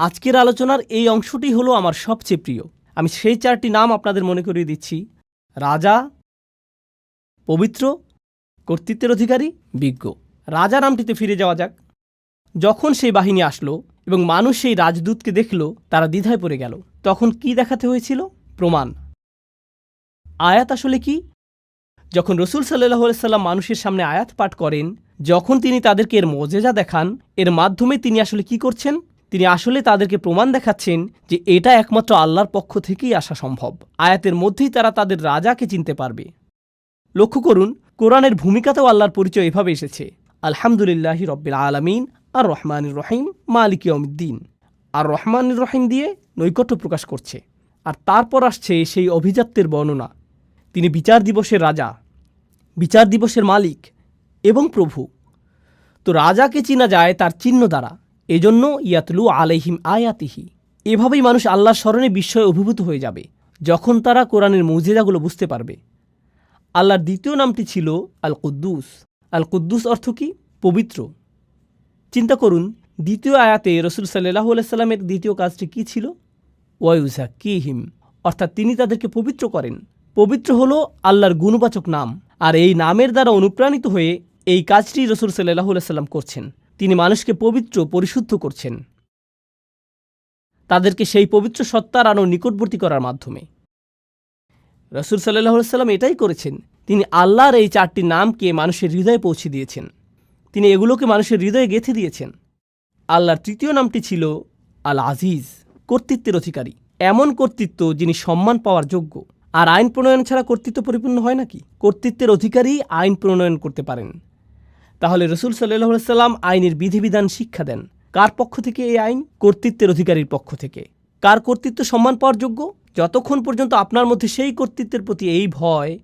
আজকের আলোচনার এই অংশটি হলো আমার সবচেয়ে প্রিয়। আমি সেই চারটি নাম আপনাদের মনে করিয়ে দিচ্ছি। রাজা, পবিত্র, কর্তৃত্বের অধিকারী, বিজ্ঞ। রাজা নামটিতে ফিরে যাওয়া যাক। যখন সেই বাহিনী আসলো এবং মানুষ সেই রাজদূতকে দেখল, তারা দ্বিধায় পড়ে গেল। তখন কি দেখাতে হয়েছিল? প্রমাণ। আয়াত আসলে কি? যখন রসুল সাল্লাহ সাল্লাম মানুষের সামনে আয়াত পাঠ করেন, যখন তিনি তাদেরকে এর মজেজা দেখান, এর মাধ্যমে তিনি আসলে কি করছেন? তিনি আসলে তাদেরকে প্রমাণ দেখাচ্ছেন যে এটা একমাত্র আল্লাহর পক্ষ থেকেই আসা সম্ভব। আয়াতের মধ্যেই তারা তাদের রাজাকে চিনতে পারবে। লক্ষ্য করুন, কোরআনের ভূমিকাতেও আল্লাহর পরিচয় এভাবে এসেছে। আলহামদুলিল্লাহি রব্বিল আলমিন আর রহমানুর রহিম, মালিক ইয়মিদ্দিন আর রহমানুর রহিম দিয়ে নৈকট্য প্রকাশ করছে। আর তারপর আসছে সেই অভিজাত্যের বর্ণনা। তিনি বিচার দিবসের রাজা, বিচার দিবসের মালিক এবং প্রভু। তো রাজাকে চিনা যায় তার চিহ্ন দ্বারা। এজন্য ইয়াতলু আলাইহিম আয়াতিহি। এভাবেই মানুষ আল্লাহর স্মরণে বিস্ময়ে অভিভূত হয়ে যাবে, যখন তারা কোরআনের মৌজেদাগুলো বুঝতে পারবে। আল্লাহর দ্বিতীয় নামটি ছিল আল কুদ্দুস আল কুদ্দুস অর্থ কি? পবিত্র। চিন্তা করুন, দ্বিতীয় আয়াতে রসুল সাল্লাহ সাল্লামের দ্বিতীয় কাজটি কি ছিল? ওয়াইউজা কি হিম অর্থাৎ তিনি তাদেরকে পবিত্র করেন। পবিত্র হলো আল্লাহর গুণবাচক নাম। আর এই নামের দ্বারা অনুপ্রাণিত হয়ে এই কাজটি রসুল সাল্লাহ সাল্লাম করছেন। তিনি মানুষকে পবিত্র, পরিশুদ্ধ করছেন। তাদেরকে সেই পবিত্র সত্তার আরও নিকটবর্তী করার মাধ্যমে। রসুল সাল্লাহ সাল্লাম এটাই করেছেন। তিনি আল্লাহর এই চারটি নামকে মানুষের হৃদয়ে পৌঁছে দিয়েছেন। তিনি এগুলোকে মানুষের হৃদয়ে গেঁথে দিয়েছেন। আল্লাহর তৃতীয় নামটি ছিল আল আজিজ কর্তৃত্বের অধিকারী। এমন কর্তৃত্ব যিনি সম্মান পাওয়ার যোগ্য। আর আইন প্রণয়ন ছাড়া কর্তৃত্ব পরিপূর্ণ হয় নাকি? কর্তৃত্বের অধিকারী আইন প্রণয়ন করতে পারেন। তাহলে রসুল সাল্লাহ সাল্লাম আইনের বিধিবিধান শিক্ষা দেন। কার পক্ষ থেকে এই আইন? কর্তৃত্বের অধিকারীর পক্ষ থেকে। কার কর্তৃত্ব সম্মান পাওয়ার যোগ্য? যতক্ষণ পর্যন্ত আপনার মধ্যে সেই কর্তৃত্বের প্রতি এই ভয়,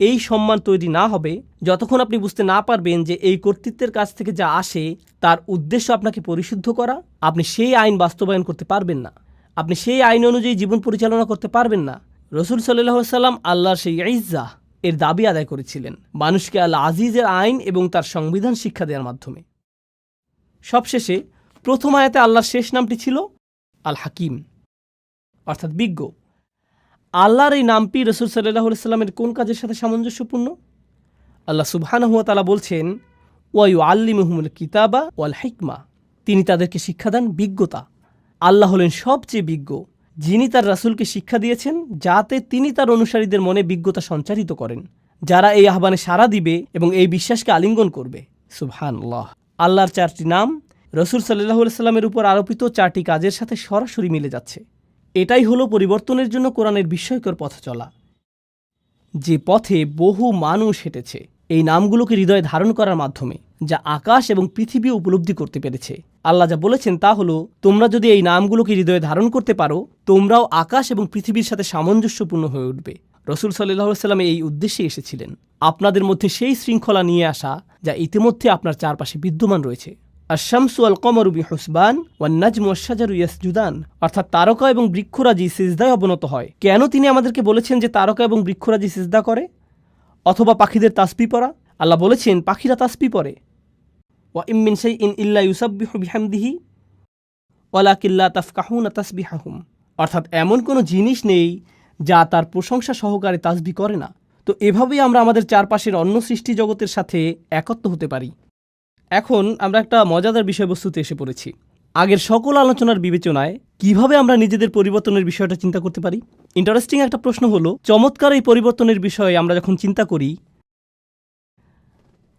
এই সম্মান তৈরি না হবে, যতক্ষণ আপনি বুঝতে না পারবেন যে এই কর্তৃত্বের কাছ থেকে যা আসে, তার উদ্দেশ্য আপনাকে পরিশুদ্ধ করা, আপনি সেই আইন বাস্তবায়ন করতে পারবেন না। আপনি সেই আইন অনুযায়ী জীবন পরিচালনা করতে পারবেন না। রসুল সাল্লাহ সাল্লাম আল্লাহর সেই ইজ্জা এর দাবি আদায় করেছিলেন। মানুষকে আল্লাহ আজিজের আইন এবং তার সংবিধান শিক্ষা দেওয়ার মাধ্যমে। সবশেষে প্রথম আয়াতে আল্লাহর শেষ নামটি ছিল আল হাকিম। অর্থাৎ বিজ্ঞ। আল্লাহর এই নামটি রসুল সাল্লাহ সাল্লামের কোন কাজের সাথে সামঞ্জস্যপূর্ণ? আল্লাহ সুবহানহুয়া তালা বলছেন ওয়াইউ আল্লিমহুমুল কিতাবা ওয়াল হিকমা। তিনি তাদেরকে শিক্ষা দেন বিজ্ঞতা। আল্লাহ হলেন সবচেয়ে বিজ্ঞ। যিনি তার রাসূলকে শিক্ষা দিয়েছেন, যাতে তিনি তার অনুসারীদের মনে বিজ্ঞতা সঞ্চারিত করেন, যারা এই আহ্বানে সাড়া দিবে এবং এই বিশ্বাসকে আলিঙ্গন করবে। সুবহান আল্লাহ আল্লাহর চারটি নাম, রসুল সাল্লাহ সাল্লামের উপর আরোপিত চারটি কাজের সাথে সরাসরি মিলে যাচ্ছে। এটাই হলো পরিবর্তনের জন্য কোরআনের বিস্ময়কর পথ চলা। যে পথে বহু মানুষ হেঁটেছে, এই নামগুলোকে হৃদয়ে ধারণ করার মাধ্যমে, যা আকাশ এবং পৃথিবী উপলব্ধি করতে পেরেছে। আল্লাহ যা বলেছেন তা হলো, তোমরা যদি এই নামগুলোকে হৃদয়ে ধারণ করতে পারো, তোমরাও আকাশ এবং পৃথিবীর সাথে সামঞ্জস্যপূর্ণ হয়ে উঠবে। রসুল সাল্লাহ সাল্লাম এই উদ্দেশ্যে এসেছিলেন, আপনাদের মধ্যে সেই শৃঙ্খলা নিয়ে আসা, যা ইতিমধ্যে আপনার চারপাশে বিদ্যমান রয়েছে। আশামসু আল কমরুবি হুসবান ওয়ান নাজমু আশাজারু ইয়াসজুদান। অর্থাৎ তারকা এবং বৃক্ষরাজি সিজদায় অবনত হয়, কেন তিনি আমাদেরকে বলেছেন যে তারকা এবং বৃক্ষরাজি সিজদা করে? অথবা পাখিদের তাসপি পরা আল্লাহ বলেছেন, পাখিরা তাসপি পরে ওয়া সাই ইন ইল্লা ইউসাব্বিহু বিহামদিহি ওয়ালাকিল্লা তাফকাহুনা তাসবিহাহুম। অর্থাৎ এমন কোনো জিনিস নেই যা তার প্রশংসা সহকারে তাসবি করে না। তো এভাবেই আমরা আমাদের চারপাশের অন্য সৃষ্টি জগতের সাথে একত্র হতে পারি। এখন আমরা একটা মজাদার বিষয়বস্তুতে এসে পড়েছি। আগের সকল আলোচনার বিবেচনায় কীভাবে আমরা নিজেদের পরিবর্তনের বিষয়টা চিন্তা করতে পারি? ইন্টারেস্টিং একটা প্রশ্ন হলো, চমৎকার এই পরিবর্তনের বিষয়ে আমরা যখন চিন্তা করি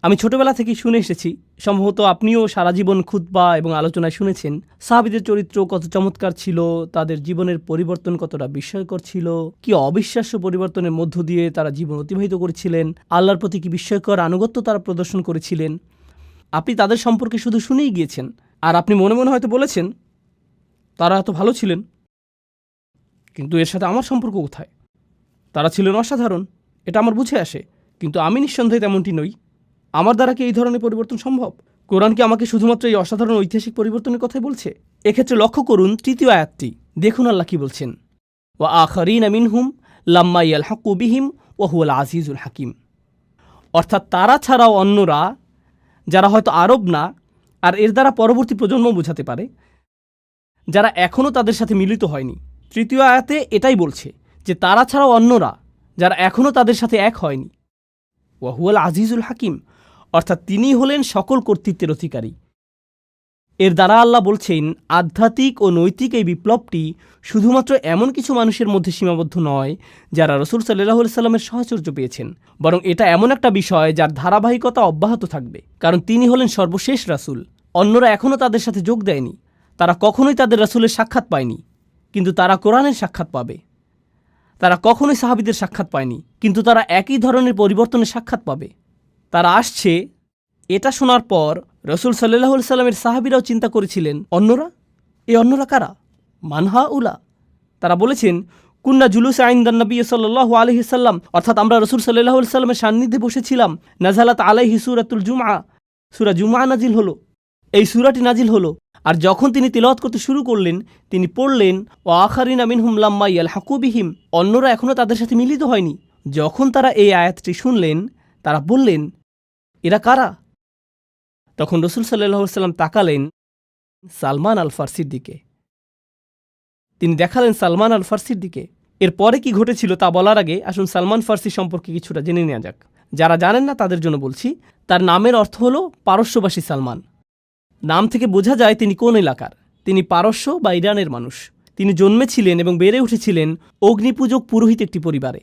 আমি ছোটবেলা থেকেই শুনে এসেছি, সম্ভবত আপনিও সারা জীবন খুতবা এবং আলোচনায় শুনেছেন, সাহাবিদের চরিত্র কত চমৎকার ছিল, তাদের জীবনের পরিবর্তন কতটা বিস্ময়কর ছিল, কি অবিশ্বাস্য পরিবর্তনের মধ্য দিয়ে তারা জীবন অতিবাহিত করেছিলেন, আল্লাহর প্রতি কি বিস্ময়কর আনুগত্য তারা প্রদর্শন করেছিলেন। আপনি তাদের সম্পর্কে শুধু শুনেই গিয়েছেন, আর আপনি মনে মনে হয়তো বলেছেন, তারা এত ভালো ছিলেন। কিন্তু এর সাথে আমার সম্পর্ক কোথায়? তারা ছিলেন অসাধারণ, এটা আমার বুঝে আসে, কিন্তু আমি নিঃসন্দেহে তেমনটি নই। আমার দ্বারা কি এই ধরনের পরিবর্তন সম্ভব? কোরআন কি আমাকে শুধুমাত্র এই অসাধারণ ঐতিহাসিক পরিবর্তনের কথাই বলছে? এক্ষেত্রে লক্ষ্য করুন তৃতীয় আয়াতটি। দেখুন আল্লাহ কি বলছেন। ও আখরিন মিনহুম লাম্মা ইয়াল হাকুবিহিম ও হুয়াল আজিজুল হাকিম। অর্থাৎ তারা ছাড়াও অন্যরা, যারা হয়তো আরব না, আর এর দ্বারা পরবর্তী প্রজন্ম বোঝাতে পারে, যারা এখনও তাদের সাথে মিলিত হয়নি। তৃতীয় আয়াতে এটাই বলছে যে তারা ছাড়াও অন্যরা, যারা এখনও তাদের সাথে এক হয়নি। ওয়াহুয়াল আজিজুল হাকিম। অর্থাৎ তিনি হলেন সকল কর্তৃত্বের অধিকারী। এর দ্বারা আল্লাহ বলছেন, আধ্যাত্মিক ও নৈতিক এই বিপ্লবটি শুধুমাত্র এমন কিছু মানুষের মধ্যে সীমাবদ্ধ নয়, যারা রসুল সাল্লাহ সাল্লামের সাহচর্য পেয়েছেন, বরং এটা এমন একটা বিষয় যার ধারাবাহিকতা অব্যাহত থাকবে। কারণ তিনি হলেন সর্বশেষ রাসূল। অন্যরা এখনও তাদের সাথে যোগ দেয়নি। তারা কখনোই তাদের রাসূলের সাক্ষাৎ পায়নি। কিন্তু তারা কোরআনের সাক্ষাৎ পাবে। তারা কখনোই সাহাবিদের সাক্ষাৎ পায়নি। কিন্তু তারা একই ধরনের পরিবর্তনের সাক্ষাৎ পাবে। তারা আসছে। এটা শোনার পর রসুল সাল্লাহ সাল্লামের সাহাবিরাও চিন্তা করেছিলেন, অন্যরা? এই অন্যরা কারা? মানহা উলা। তারা বলেছেন, কুন্না জুলুস আইন্দান নবী সাল্লাহ আলহিসাল্লাম অর্থাৎ আমরা রসুল সাল্লাহ সাল্লামের সান্নিধ্যে বসেছিলাম নাজালাত আলাইহি সুরাতুল জুমা সুরা জুমা নাজিল হলো। এই সুরাটি নাজিল হলো। আর যখন তিনি তিলওয়াত করতে শুরু করলেন, তিনি পড়লেন ও আখারিন আমিন হুমলাম্মা ইয়াল হাকুবিহিম অন্যরা এখনও তাদের সাথে মিলিত হয়নি। যখন তারা এই আয়াতটি শুনলেন, তারা বললেন এরা কারা? তখন রসুল সাল্লাহ সাল্লাম তাকালেন সালমান আল ফার্সির দিকে। তিনি দেখালেন সালমান আল ফার্সির দিকে এরপরে কি ঘটেছিল তা বলার আগে আসুন সালমান ফার্সি সম্পর্কে কিছুটা জেনে নেওয়া যাক। যারা জানেন না তাদের জন্য বলছি, তার নামের অর্থ হল পারস্যবাসী সালমান। নাম থেকে বোঝা যায় তিনি কোন এলাকার। তিনি পারস্য বা ইরানের মানুষ। তিনি জন্মেছিলেন এবং বেড়ে উঠেছিলেন অগ্নিপূজক পুরোহিত একটি পরিবারে।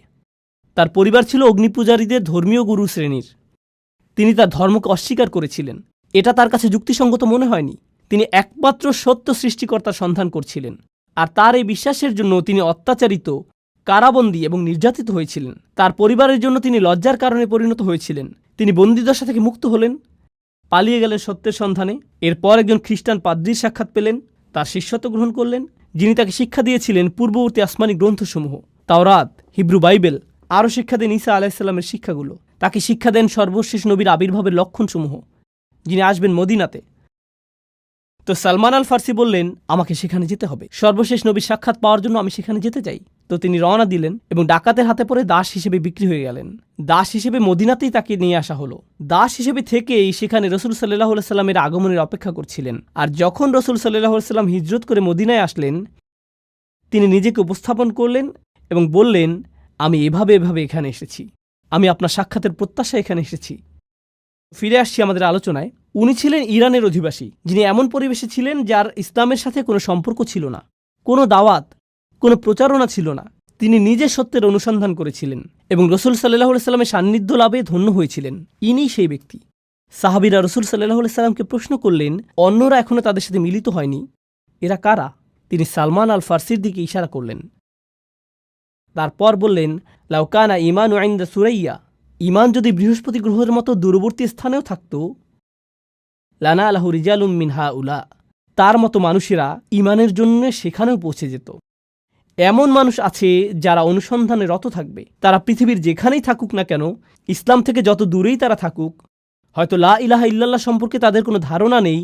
তার পরিবার ছিল অগ্নিপূজারীদের ধর্মীয় গুরু শ্রেণির। তিনি তার ধর্মকে অস্বীকার করেছিলেন। এটা তার কাছে যুক্তিসঙ্গত মনে হয়নি। তিনি একমাত্র সত্য সৃষ্টিকর্তার সন্ধান করছিলেন। আর তার এই বিশ্বাসের জন্য তিনি অত্যাচারিত, কারাবন্দী এবং নির্যাতিত হয়েছিলেন। তার পরিবারের জন্য তিনি লজ্জার কারণে পরিণত হয়েছিলেন। তিনি বন্দিদশা থেকে মুক্ত হলেন, পালিয়ে গেলেন সত্যের সন্ধানে। এরপর একজন খ্রিস্টান পাদ্রির সাক্ষাৎ পেলেন, তার শিষ্যত্ব গ্রহণ করলেন, যিনি তাকে শিক্ষা দিয়েছিলেন পূর্ববর্তী আসমানি গ্রন্থসমূহ, তাওরাত, হিব্রু বাইবেল, আরও শিক্ষা দেন ঈসা আলাইসাল্লামের শিক্ষাগুলো। তাকে শিক্ষা দেন সর্বশেষ নবীর আবির্ভাবের লক্ষণসমূহ, যিনি আসবেন মদিনাতে। তো সালমান আল ফার্সি বললেন, আমাকে সেখানে যেতে হবে। সর্বশেষ নবীর সাক্ষাৎ পাওয়ার জন্য আমি সেখানে যেতে চাই। তো তিনি রওনা দিলেন এবং ডাকাতের হাতে পড়ে দাস হিসেবে বিক্রি হয়ে গেলেন। দাস হিসেবে মদিনাতেই তাকে নিয়ে আসা হলো। দাস হিসেবে থেকেই সেখানে রসুল সাল্লাহ সাল্লামের আগমনের অপেক্ষা করছিলেন। আর যখন রসুল সাল্লাহ সাল্লাম হিজরত করে মদিনায় আসলেন, তিনি নিজেকে উপস্থাপন করলেন এবং বললেন, আমি এভাবে এভাবে এখানে এসেছি। আমি আপনার সাক্ষাতের প্রত্যাশা এখানে এসেছি। ফিরে আসছি আমাদের আলোচনায়। উনি ছিলেন ইরানের অধিবাসী, যিনি এমন পরিবেশে ছিলেন যার ইসলামের সাথে কোনো সম্পর্ক ছিল না, কোনো দাওয়াত, কোনো প্রচারণা ছিল না। তিনি নিজে সত্যের অনুসন্ধান করেছিলেন এবং রসুল সাল্লাহ সাল্লামের সান্নিধ্য লাভে ধন্য হয়েছিলেন। ইনি সেই ব্যক্তি। সাহাবিরা রসুল সাল্লাহ সাল্লামকে প্রশ্ন করলেন, অন্যরা এখনও তাদের সাথে মিলিত হয়নি। এরা কারা? তিনি সালমান আল ফার্সির দিকে ইশারা করলেন। তারপর বললেন লাউকানা ইমান ওয়াইন্দা সুরাইয়া। ইমান যদি বৃহস্পতি গ্রহের মতো দূরবর্তী স্থানেও থাকত, লানা আলাহ রিজালুম মিনহা উলা তার মতো মানুষেরা ইমানের জন্য সেখানেও পৌঁছে যেত। এমন মানুষ আছে যারা অনুসন্ধানে রত থাকবে। তারা পৃথিবীর যেখানেই থাকুক না কেন, ইসলাম থেকে যত দূরেই তারা থাকুক, হয়তো লা ইলাহা ইল্লাল্লাহ সম্পর্কে তাদের কোনো ধারণা নেই,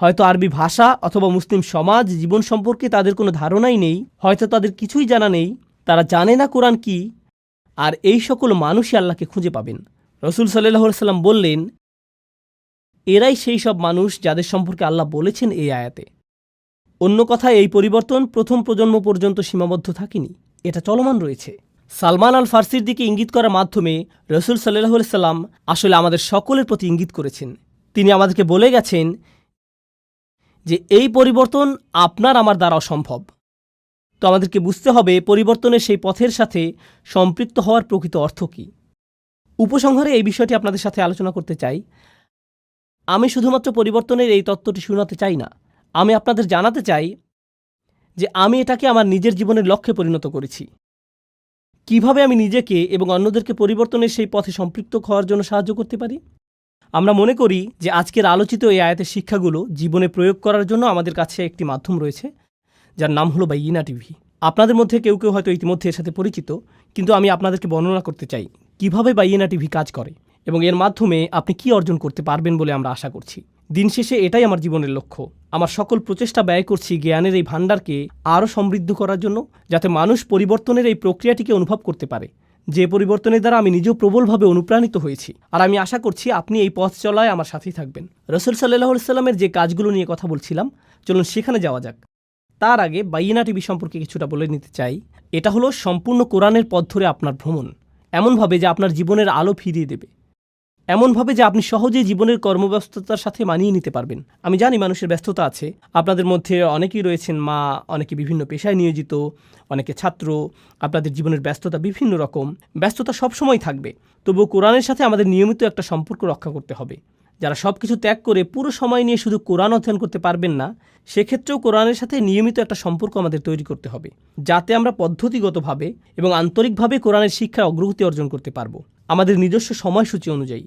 হয়তো আরবি ভাষা অথবা মুসলিম সমাজ, জীবন সম্পর্কে তাদের কোনো ধারণাই নেই, হয়তো তাদের কিছুই জানা নেই, তারা জানে না কোরআন কি আর এই সকল মানুষই আল্লাহকে খুঁজে পাবেন। রসুল সাল্লাহ সাল্লাম বললেন, এরাই সেই সব মানুষ যাদের সম্পর্কে আল্লাহ বলেছেন এই আয়াতে। অন্য কথায় এই পরিবর্তন প্রথম প্রজন্ম পর্যন্ত সীমাবদ্ধ থাকেনি, এটা চলমান রয়েছে। সালমান আল ফার্সির দিকে ইঙ্গিত করার মাধ্যমে রসুল সাল্লাহ সাল্লাম আসলে আমাদের সকলের প্রতি ইঙ্গিত করেছেন। তিনি আমাদেরকে বলে গেছেন যে, এই পরিবর্তন আপনার আমার দ্বারা অসম্ভব। তো আমাদেরকে বুঝতে হবে পরিবর্তনের সেই পথের সাথে সম্পৃক্ত হওয়ার প্রকৃত অর্থ কী। উপসংহারে এই বিষয়টি আপনাদের সাথে আলোচনা করতে চাই। আমি শুধুমাত্র পরিবর্তনের এই তত্ত্বটি শোনাতে চাই না। আমি আপনাদের জানাতে চাই যে আমি এটাকে আমার নিজের জীবনের লক্ষ্যে পরিণত করেছি। কীভাবে আমি নিজেকে এবং অন্যদেরকে পরিবর্তনের সেই পথে সম্পৃক্ত হওয়ার জন্য সাহায্য করতে পারি? আমরা মনে করি যে আজকের আলোচিত এই আয়াতের শিক্ষাগুলো জীবনে প্রয়োগ করার জন্য আমাদের কাছে একটি মাধ্যম রয়েছে। যার নাম হলো বাইনা টিভি। আপনাদের মধ্যে কেউ কেউ হয়তো ইতিমধ্যে এর সাথে পরিচিত, কিন্তু আমি আপনাদেরকে বর্ণনা করতে চাই, কীভাবে বাইনা টিভি কাজ করে এবং এর মাধ্যমে আপনি কি অর্জন করতে পারবেন বলে আমরা আশা করছি। দিন শেষে এটাই আমার জীবনের লক্ষ্য। আমার সকল প্রচেষ্টা ব্যয় করছি জ্ঞানের এই ভাণ্ডারকে আরও সমৃদ্ধ করার জন্য, যাতে মানুষ পরিবর্তনের এই প্রক্রিয়াটিকে অনুভব করতে পারে। যে পরিবর্তনের দ্বারা আমি নিজেও প্রবলভাবে অনুপ্রাণিত হয়েছি। আর আমি আশা করছি আপনি এই পথ চলায় আমার সাথেই থাকবেন। রসুল সাল্লাহ সাল্লামের যে কাজগুলো নিয়ে কথা বলছিলাম, চলুন সেখানে যাওয়া যাক। তার আগে বাইনা টিভি সম্পর্কে কিছুটা বলে নিতে চাই। এটা হলো সম্পূর্ণ কোরআনের পথ ধরে আপনার ভ্রমণ। এমনভাবে যে আপনার জীবনের আলো ফিরিয়ে দেবে। এমনভাবে যে আপনি সহজেই জীবনের কর্মব্যস্ততার সাথে মানিয়ে নিতে পারবেন। আমি জানি মানুষের ব্যস্ততা আছে। আপনাদের মধ্যে অনেকেই রয়েছেন মা, অনেকে বিভিন্ন পেশায় নিয়োজিত, অনেকে ছাত্র। আপনাদের জীবনের ব্যস্ততা বিভিন্ন রকম। ব্যস্ততা সবসময় থাকবে। তবুও কোরআনের সাথে আমাদের নিয়মিত একটা সম্পর্ক রক্ষা করতে হবে। যারা সব কিছু ত্যাগ করে পুরো সময় নিয়ে শুধু কোরআন অধ্যয়ন করতে পারবেন না, সেক্ষেত্রেও কোরআনের সাথে নিয়মিত একটা সম্পর্ক আমাদের তৈরি করতে হবে, যাতে আমরা পদ্ধতিগতভাবে এবং আন্তরিকভাবে কোরআনের শিক্ষায় অগ্রগতি অর্জন করতে পারব, আমাদের নিজস্ব সময়সূচি অনুযায়ী।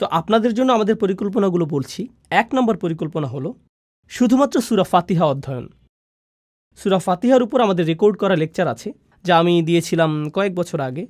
তো আপনাদের জন্য আমাদের পরিকল্পনাগুলো বলছি। এক নম্বর পরিকল্পনা হলো, শুধুমাত্র সুরা ফাতিহা অধ্যয়ন। সুরা ফাতিহার উপর আমাদের রেকর্ড করা লেকচার আছে, যা আমি দিয়েছিলাম কয়েক বছর আগে।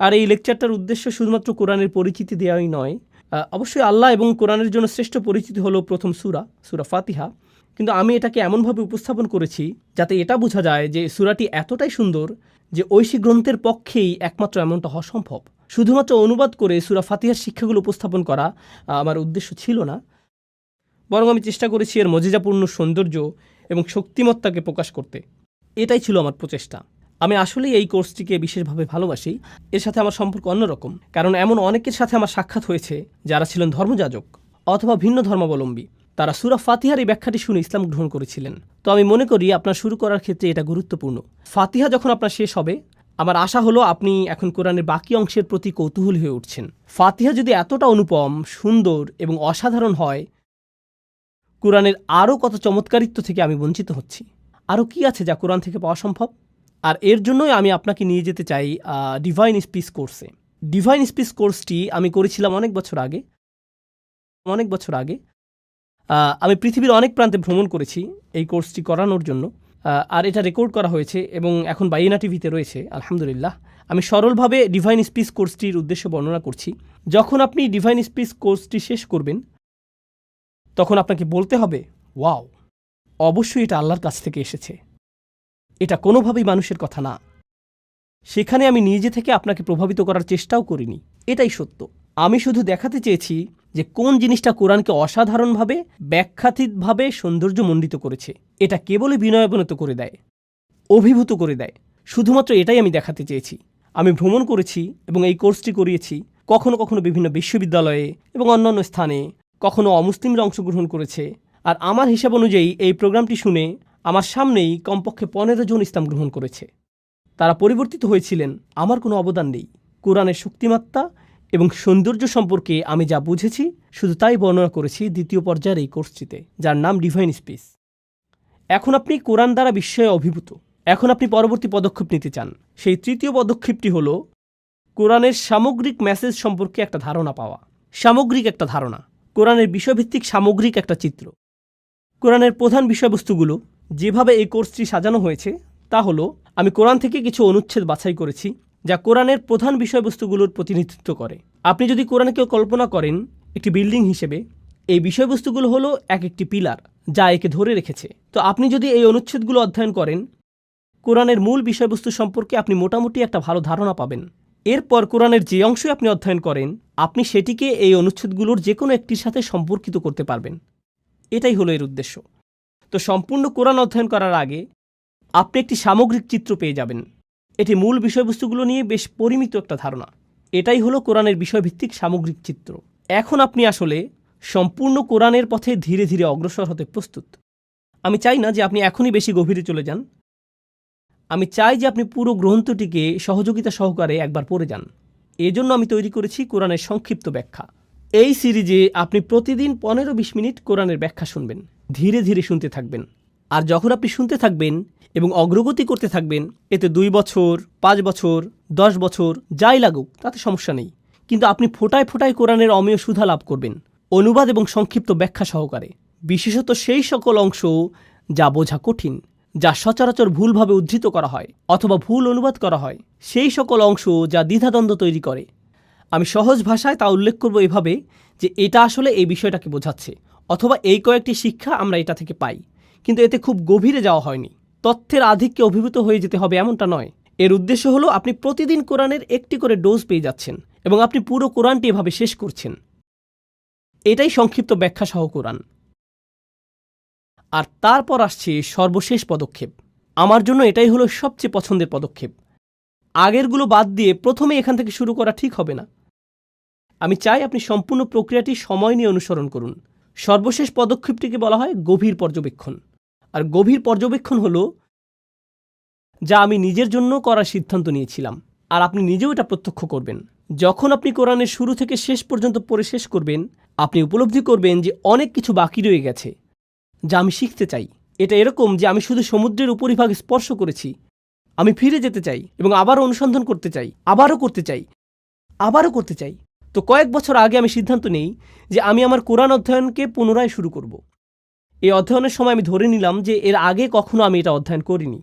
আর এই লেকচারটার উদ্দেশ্য শুধুমাত্র কোরআনের পরিচিতি দেওয়াই নয় অবশ্যই আল্লাহ এবং কোরআনের জন্য শ্রেষ্ঠ পরিচিতি হলো প্রথম সুরা সুরা ফাতিহা। কিন্তু আমি এটাকে এমনভাবে উপস্থাপন করেছি যাতে এটা বোঝা যায় যে সুরাটি এতটাই সুন্দর যে ঐশী গ্রন্থের পক্ষেই একমাত্র এমনটা হওয়া সম্ভব। শুধুমাত্র অনুবাদ করে সুরা ফাতিহার শিক্ষাগুলো উপস্থাপন করা আমার উদ্দেশ্য ছিল না। বরং আমি চেষ্টা করেছি এর মজিজাপূর্ণ সৌন্দর্য এবং শক্তিমত্তাকে প্রকাশ করতে। এটাই ছিল আমার প্রচেষ্টা। আমি আসলেই এই কোর্সটিকে বিশেষভাবে ভালোবাসি। এর সাথে আমার সম্পর্ক অন্যরকম। কারণ এমন অনেকের সাথে আমার সাক্ষাৎ হয়েছে, যারা ছিলেন ধর্মযাজক অথবা ভিন্ন ধর্মাবলম্বী। তারা সুরা ফাতিহার এই ব্যাখ্যাটি শুনে ইসলাম গ্রহণ করেছিলেন। তো আমি মনে করি আপনার শুরু করার ক্ষেত্রে এটা গুরুত্বপূর্ণ। ফাতিহা যখন আপনার শেষ হবে, আমার আশা হলো আপনি এখন কোরআনের বাকি অংশের প্রতি কৌতূহল হয়ে উঠছেন। ফাতিহা যদি এতটা অনুপম, সুন্দর এবং অসাধারণ হয়, কোরআনের আরও কত চমৎকারিত্ব থেকে আমি বঞ্চিত হচ্ছি। আরও কি আছে যা কোরআন থেকে পাওয়া সম্ভব? আর এর জন্যই আমি আপনাকে নিয়ে যেতে চাই ডিভাইন স্পিচ কোর্সে ডিভাইন স্পিচ কোর্সটি আমি করেছিলাম অনেক বছর আগে। অনেক বছর আগে। আমি পৃথিবীর অনেক প্রান্তে ভ্রমণ করেছি এই কোর্সটি করানোর জন্য। আর এটা রেকর্ড করা হয়েছে এবং এখন বাইনা টিভিতে রয়েছে, আলহামদুলিল্লাহ। আমি সরলভাবে ডিভাইন স্পিচ কোর্সটির উদ্দেশ্য বর্ণনা করছি। যখন আপনি ডিভাইন স্পিচ কোর্সটি শেষ করবেন, তখন আপনাকে বলতে হবে, ওয়াও, অবশ্যই এটা আল্লাহর কাছ থেকে এসেছে। এটা কোনোভাবেই মানুষের কথা না। সেখানে আমি নিজে থেকে আপনাকে প্রভাবিত করার চেষ্টাও করিনি। এটাই সত্য। আমি শুধু দেখাতে চেয়েছি যে কোন জিনিসটা কোরআনকে অসাধারণভাবে, ব্যাখ্যাতীতভাবে সৌন্দর্যমণ্ডিত করেছে। এটা কেবলই বিনয়াবনত করে দেয়, অভিভূত করে দেয়। শুধুমাত্র এটাই আমি দেখাতে চেয়েছি। আমি ভ্রমণ করেছি এবং এই কোর্সটি করিয়েছি, কখনো কখনো বিভিন্ন বিশ্ববিদ্যালয়ে এবং অন্যান্য স্থানে, কখনো অমুসলিমরা অংশগ্রহণ করেছে। আর আমার হিসাব অনুযায়ী এই প্রোগ্রামটি শুনে আমার সামনেই কমপক্ষে পনেরো জন ইসলাম গ্রহণ করেছে। তারা পরিবর্তিত হয়েছিলেন, আমার কোনো অবদান নেই। কোরআনের শক্তিমাত্রা এবং সৌন্দর্য সম্পর্কে আমি যা বুঝেছি, শুধু তাই বর্ণনা করেছি দ্বিতীয় পর্যায়ের এই কোর্সটিতে, যার নাম ডিভাইন স্পেস এখন আপনি কোরআন দ্বারা বিস্ময়ে অভিভূত। এখন আপনি পরবর্তী পদক্ষেপ নিতে চান। সেই তৃতীয় পদক্ষেপটি হল কোরআনের সামগ্রিক মেসেজ সম্পর্কে একটা ধারণা পাওয়া। সামগ্রিক একটা ধারণা। কোরআনের বিষয়ভিত্তিক সামগ্রিক একটা চিত্র। কোরআনের প্রধান বিষয়বস্তুগুলো যেভাবে এই কোর্সটি সাজানো হয়েছে, তা হলো, আমি কোরআন থেকে কিছু অনুচ্ছেদ বাছাই করেছি, যা কোরআনের প্রধান বিষয়বস্তুগুলোর প্রতিনিধিত্ব করে। আপনি যদি কোরআনকে কল্পনা করেন, একটি বিল্ডিং হিসেবে, এই বিষয়বস্তুগুলো হলো এক একটি পিলার, যা একে ধরে রেখেছে। তো আপনি যদি এই অনুচ্ছেদগুলো অধ্যয়ন করেন, কোরআনের মূল বিষয়বস্তু সম্পর্কে আপনি মোটামুটি একটা ভালো ধারণা পাবেন। এরপর কোরআনের যে অংশই আপনি অধ্যয়ন করেন, আপনি সেটিকে এই অনুচ্ছেদগুলোর যে কোনো একটির সাথে সম্পর্কিত করতে পারবেন। এটাই হলো এর উদ্দেশ্য। তো সম্পূর্ণ কোরআন অধ্যয়ন করার আগে আপনি একটি সামগ্রিক চিত্র পেয়ে যাবেন। এটি মূল বিষয়বস্তুগুলো নিয়ে বেশ পরিমিত একটা ধারণা। এটাই হলো কোরআনের বিষয়ভিত্তিক সামগ্রিক চিত্র। এখন আপনি আসলে সম্পূর্ণ কোরআনের পথে ধীরে ধীরে অগ্রসর হতে প্রস্তুত। আমি চাই না যে আপনি এখনই বেশি গভীরে চলে যান। আমি চাই যে আপনি পুরো গ্রন্থটিকে সহযোগিতা সহকারে একবার পড়ে যান। এজন্য আমি তৈরি করেছি কোরআনের সংক্ষিপ্ত ব্যাখ্যা। এই সিরিজে আপনি প্রতিদিন পনেরো বিশ মিনিট কোরআনের ব্যাখ্যা শুনবেন, ধীরে ধীরে শুনতে থাকবেন। আর যখন আপনি শুনতে থাকবেন এবং অগ্রগতি করতে থাকবেন, এতে দুই বছর, পাঁচ বছর, দশ বছর, যাই লাগুক, তাতে সমস্যা নেই। কিন্তু আপনি ফোটায় ফোটায় কোরআনের অমেয় সুধা লাভ করবেন, অনুবাদ এবং সংক্ষিপ্ত ব্যাখ্যা সহকারে। বিশেষত সেই সকল অংশ যা বোঝা কঠিন, যা সচরাচর ভুলভাবে উদ্ধৃত করা হয় অথবা ভুল অনুবাদ করা হয়, সেই সকল অংশ যা দ্বিধাদ্বন্দ্ব তৈরি করে। আমি সহজ ভাষায় তা উল্লেখ করব এভাবে যে এটা আসলে এই বিষয়টাকে বোঝাচ্ছে, অথবা এই কয়েকটি শিক্ষা আমরা এটা থেকে পাই, কিন্তু এতে খুব গভীরে যাওয়া হয়নি। তথ্যের আধিক্যে অভিভূত হয়ে যেতে হবে এমনটা নয়। এর উদ্দেশ্য হলো আপনি প্রতিদিন কোরআনের একটি করে ডোজ পেয়ে যাচ্ছেন এবং আপনি পুরো কোরআনটি এভাবে শেষ করছেন। এটাই সংক্ষিপ্ত ব্যাখ্যা সহ কোরআন। আর তারপর আসছে সর্বশেষ পদক্ষেপ। আমার জন্য এটাই হলো সবচেয়ে পছন্দের পদক্ষেপ। আগেরগুলো বাদ দিয়ে প্রথমে এখান থেকে শুরু করা ঠিক হবে না। আমি চাই আপনি সম্পূর্ণ প্রক্রিয়াটি সময় নিয়ে অনুসরণ করুন। সর্বশেষ পদক্ষেপটিকে বলা হয় গভীর পর্যবেক্ষণ। আর গভীর পর্যবেক্ষণ হলো যা আমি নিজের জন্য করার সিদ্ধান্ত নিয়েছিলাম। আর আপনি নিজেও এটা প্রত্যক্ষ করবেন। যখন আপনি কোরআনের শুরু থেকে শেষ পর্যন্ত পড়ে শেষ করবেন, আপনি উপলব্ধি করবেন যে অনেক কিছু বাকি রয়ে গেছে, যা আমি শিখতে চাই। এটা এরকম যে আমি শুধু সমুদ্রের উপরিভাগ স্পর্শ করেছি। আমি ফিরে যেতে চাই এবং আবারও অনুসন্ধান করতে চাই, আবারও করতে চাই, আবারও করতে চাই। তো কয়েক বছর আগে আমি সিদ্ধান্ত নেই যে আমি আমার কোরআন অধ্যয়নকে পুনরায় শুরু করব। এই অধ্যয়নের সময় আমি ধরে নিলাম যে এর আগে কখনো আমি এটা অধ্যয়ন করিনি।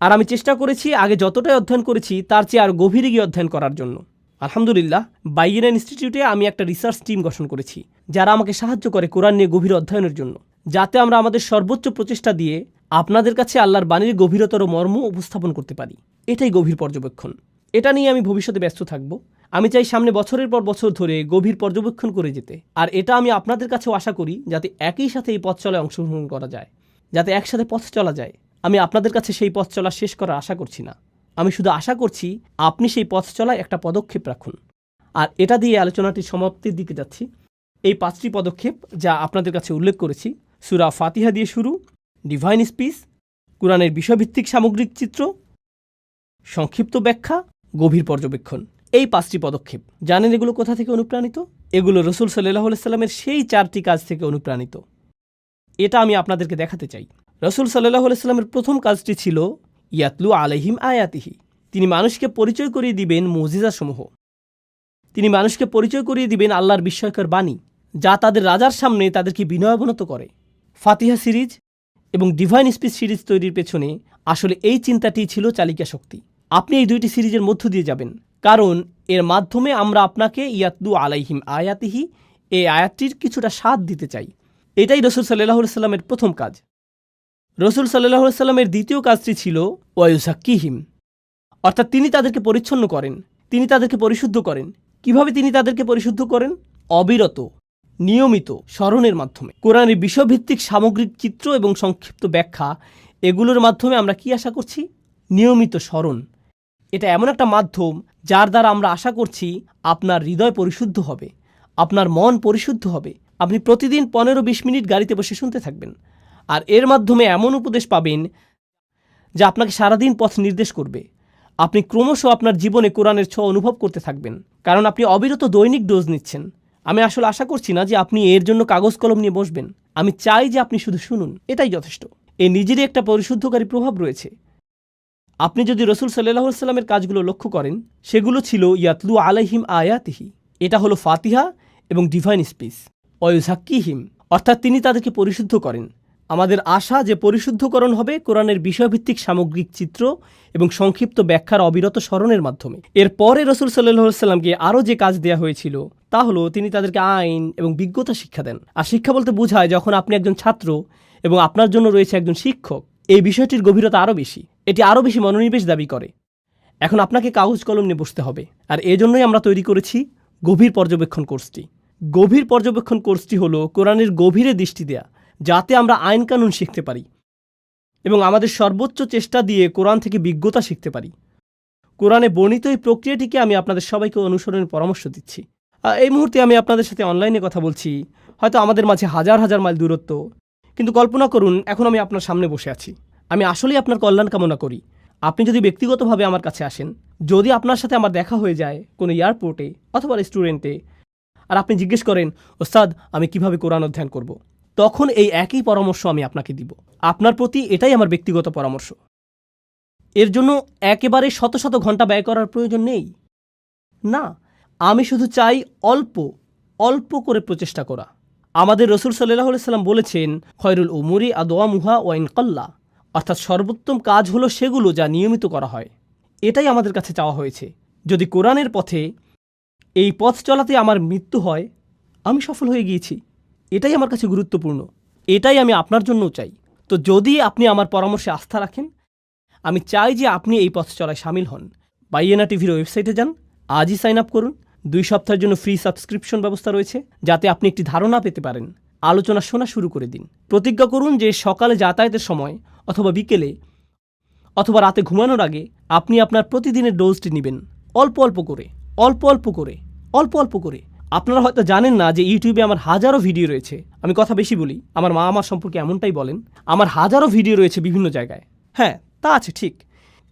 আর আমি চেষ্টা করেছি আগে যতটাই অধ্যয়ন করেছি, তার চেয়ে আর গভীরে গিয়ে অধ্যয়ন করার জন্য। আলহামদুলিল্লাহ বাইয়েন ইনস্টিটিউটে আমি একটা রিসার্চ টিম গঠন করেছি, যারা আমাকে সাহায্য করে কোরআন নিয়ে গভীর অধ্যয়নের জন্য। যাতে আমরা আমাদের সর্বোচ্চ প্রচেষ্টা দিয়ে আপনাদের কাছে আল্লাহর বাণীর গভীরতর মর্ম উপস্থাপন করতে পারি। এটাই গভীর পর্যবেক্ষণ। এটা নিয়ে আমি ভবিষ্যতে ব্যস্ত থাকব। আমি চাই সামনে বছরের পর বছর ধরে গভীর পর্যবেক্ষণ করে যেতে। আর এটা আমি আপনাদের কাছেও আশা করি যাতে একই সাথে এই পথ চলায় অংশগ্রহণ করা যায়। যাতে একসাথে পথ চলা যায়। আমি আপনাদের কাছে সেই পথ চলা শেষ করার আশা করছি না। আমি শুধু আশা করছি আপনি সেই পথ চলায় একটা পদক্ষেপ রাখুন। আর এটা দিয়ে আলোচনাটির সমাপ্তির দিকে যাচ্ছি। এই পাঁচটি পদক্ষেপ যা আপনাদের কাছে উল্লেখ করেছি, সুরা ফাতিহা দিয়ে শুরু ডিভাইন স্পিচ কোরআনের বিষয়ভিত্তিক সামগ্রিক চিত্র, সংক্ষিপ্ত ব্যাখ্যা, গভীর পর্যবেক্ষণ। এই পাঁচটি পদক্ষেপ। জানেন এগুলো কোথা থেকে অনুপ্রাণিত? এগুলো রসুল সাল্লাহ সাল্লামের সেই চারটি কাজ থেকে অনুপ্রাণিত। এটা আমি আপনাদেরকে দেখাতে চাই। রসুল সাল্লাহ সাল্লামের প্রথম কাজটি ছিল ইয়াতলু আলহিম আয়াতিহি। তিনি মানুষকে পরিচয় করিয়ে দিবেন মজিজাসমূহ। তিনি মানুষকে পরিচয় করিয়ে দিবেন আল্লাহর বিস্ময়কর বাণী, যা তাদের রাজার সামনে তাদেরকে বিনয়াবনত করে। ফাতিহা সিরিজ এবং ডিভাইন স্পিচ সিরিজ তৈরির পেছনে আসলে এই চিন্তাটিই ছিল চালিকা শক্তি আপনি এই দুইটি সিরিজের মধ্য দিয়ে যাবেন। কারণ এর মাধ্যমে আমরা আপনাকে ইয়াতলু আলাইহিম আয়াতিহি এই আয়াতটির কিছুটা স্বাদ দিতে চাই। এটাই রসুল সাল্লাহ সাল্লামের প্রথম কাজ। রসুল সাল্লাহ সাল্লামের দ্বিতীয় কাজটি ছিল ওয়ায়ুসাক্কিহিম। অর্থাৎ তিনি তাদেরকে পরিচ্ছন্ন করেন, তিনি তাদেরকে পরিশুদ্ধ করেন। কীভাবে তিনি তাদেরকে পরিশুদ্ধ করেন? অবিরত, নিয়মিত স্মরণের মাধ্যমে। কোরআনের বিষয়ভিত্তিক সামগ্রিক চিত্র এবং সংক্ষিপ্ত ব্যাখ্যা, এগুলোর মাধ্যমে আমরা কি আশা করছি? নিয়মিত স্মরণ। এটা এমন একটা মাধ্যম যার দ্বারা আমরা আশা করছি আপনার হৃদয় পরিশুদ্ধ হবে, আপনার মন পরিশুদ্ধ হবে। আপনি প্রতিদিন পনেরো বিশ মিনিট গাড়িতে বসে শুনতে থাকবেন। আর এর মাধ্যমে এমন উপদেশ পাবেন যা আপনাকে সারাদিন পথ নির্দেশ করবে। আপনি ক্রমশ আপনার জীবনে কোরআনের ছ অনুভব করতে থাকবেন, কারণ আপনি অবিরত দৈনিক ডোজ নিচ্ছেন। আমি আসলে আশা করছি না যে আপনি এর জন্য কাগজ কলম নিয়ে বসবেন। আমি চাই যে আপনি শুধু শুনুন, এটাই যথেষ্ট। এই নিজেরই একটা পরিশুদ্ধকারী প্রভাব রয়েছে। আপনি যদি রসুল সাল্লাহ সাল্লামের কাজগুলো লক্ষ্য করেন, সেগুলো ছিল ইয়াতলু আলাইহিম আয়াতিহি। এটা হলো ফাতিহা এবং ডিভাইন স্পিচ অয়ুজাক্কিহিম অর্থাৎ তিনি তাদেরকে পরিশুদ্ধ করেন। আমাদের আশা যে পরিশুদ্ধকরণ হবে কোরআনের বিষয়ভিত্তিক সামগ্রিক চিত্র এবং সংক্ষিপ্ত ব্যাখ্যার অবিরত স্মরণের মাধ্যমে। এরপরে রসুল সাল্লাহ সাল্লামকে আরও যে কাজ দেয়া হয়েছিল, তা হলো তিনি তাদেরকে আইন এবং বিজ্ঞতা শিক্ষা দেন। আর শিক্ষা বলতে বোঝায় যখন আপনি একজন ছাত্র এবং আপনার জন্য রয়েছে একজন শিক্ষক এই বিষয়টির গভীরতা আরও বেশি। এটি আরও বেশি মনোনিবেশ দাবি করে। এখন আপনাকে কাগজ কলম নিয়ে বসতে হবে। আর এজন্যই আমরা তৈরি করেছি গভীর পর্যবেক্ষণ কোর্সটি। গভীর পর্যবেক্ষণ কোর্সটি হলো কোরআনের গভীরে দৃষ্টি দেয়া, যাতে আমরা আইন কানুন শিখতে পারি এবং আমাদের সর্বোচ্চ চেষ্টা দিয়ে কোরআন থেকে বিজ্ঞতা শিখতে পারি। কোরআনে বর্ণিত এই প্রক্রিয়াটিকে আমি আপনাদের সবাইকে অনুসরণের পরামর্শ দিচ্ছি। এই মুহূর্তে আমি আপনাদের সাথে অনলাইনে কথা বলছি। হয়তো আমাদের মাঝে হাজার হাজার মাইল দূরত্ব। কিন্তু কল্পনা করুন, এখন আমি আপনার সামনে বসে আছি। আমি আসলেই আপনার কল্যাণ কামনা করি। আপনি যদি ব্যক্তিগতভাবে আমার কাছে আসেন, যদি আপনার সাথে আমার দেখা হয়ে যায় কোনো এয়ারপোর্টে অথবা রেস্টুরেন্টে, আর আপনি জিজ্ঞেস করেন, ওস্তাদ, আমি কীভাবে কোরআন অধ্যয়ন করব। তখন এই একই পরামর্শ আমি আপনাকে দিব। আপনার প্রতি এটাই আমার ব্যক্তিগত পরামর্শ। এর জন্য একেবারে শত শত ঘণ্টা ব্যয় করার প্রয়োজন নেই। না, আমি শুধু চাই অল্প অল্প করে প্রচেষ্টা করা। আমাদের রসুল সাল্লাহ সাল্লাম বলেছেন, খয়রুল উমুরি আদোয়া মুহা ওয়াইন কল্লা অর্থাৎ সর্বোত্তম কাজ হলো সেগুলো যা নিয়মিত করা হয়। এটাই আমাদের কাছে চাওয়া হয়েছে। যদি কোরআনের পথে এই পথ চলাতে আমার মৃত্যু হয়, আমি সফল হয়ে গিয়েছি। এটাই আমার কাছে গুরুত্বপূর্ণ। এটাই আমি আপনার জন্যও চাই। তো যদি আপনি আমার পরামর্শে আস্থা রাখেন, আমি চাই যে আপনি এই পথ চলায় সামিল হন। বাইয়েনা টিভির ওয়েবসাইটে যান, আজই সাইন আপ করুন। দুই সপ্তাহের জন্য ফ্রি সাবস্ক্রিপশন ব্যবস্থা রয়েছে, যাতে আপনি একটি ধারণা পেতে পারেন। আলোচনা শোনা শুরু করে দিন। প্রতিজ্ঞা করুন যে সকালে যাতায়াতের সময় অথবা বিকেলে অথবা রাতে ঘুমানোর আগে আপনি আপনার প্রতিদিনের ডোজটি নেবেন। অল্প অল্প করে, অল্প অল্প করে, অল্প অল্প করে। আপনারা হয়তো জানেন না যে ইউটিউবে আমার হাজারো ভিডিও রয়েছে। আমি কথা বেশি বলি, আমার মা আমার সম্পর্কে এমনটাই বলেন, আমার হাজারো ভিডিও রয়েছে বিভিন্ন জায়গায়। হ্যাঁ তা আছে, ঠিক।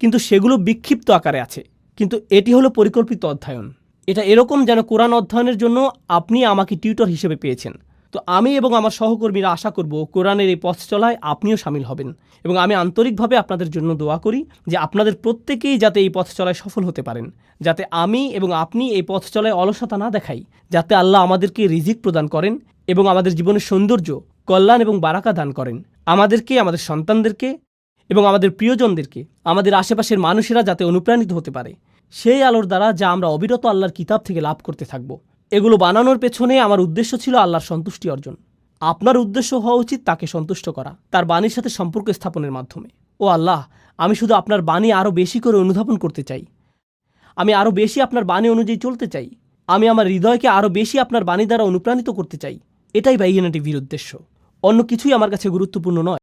কিন্তু সেগুলো বিক্ষিপ্ত আকারে আছে। কিন্তু এটি হলো পরিকল্পিত অধ্যয়ন। এটা এরকম যেন কোরআন অধ্যয়নের জন্য আপনি আমাকে টিউটর হিসেবে পেয়েছেন। তো আমি এবং আমার সহকর্মীরা আশা করব কোরআনের এই পথ চলায় আপনিও সামিল হবেন। এবং আমি আন্তরিকভাবে আপনাদের জন্য দোয়া করি যে আপনাদের প্রত্যেকেই যাতে এই পথ চলায় সফল হতে পারেন। যাতে আমি এবং আপনি এই পথ চলায় অলসতা না দেখাই। যাতে আল্লাহ আমাদেরকে রিজিক প্রদান করেন এবং আমাদের জীবনের সৌন্দর্য, কল্যাণ এবং বারাকা দান করেন। আমাদেরকে, আমাদের সন্তানদেরকে এবং আমাদের প্রিয়জনদেরকে, আমাদের আশেপাশের মানুষেরা যাতে অনুপ্রাণিত হতে পারে। সেই আলোর দ্বারা যা আমরা অবিরত আল্লাহর কিতাব থেকে লাভ করতে থাকব। এগুলো বানানোর পেছনে আমার উদ্দেশ্য ছিল আল্লাহর সন্তুষ্টি অর্জন। আপনার উদ্দেশ্য হওয়া উচিত তাকে সন্তুষ্ট করা, তার বাণীর সাথে সম্পর্ক স্থাপনের মাধ্যমে। ও আল্লাহ, আমি শুধু আপনার বাণী আরও বেশি করে অনুধাবন করতে চাই। আমি আরও বেশি আপনার বাণী অনুযায়ী চলতে চাই। আমি আমার হৃদয়কে আরও বেশি আপনার বাণী দ্বারা অনুপ্রাণিত করতে চাই। এটাই বাইয়ানা টিভির উদ্দেশ্য। অন্য কিছুই আমার কাছে গুরুত্বপূর্ণ নয়।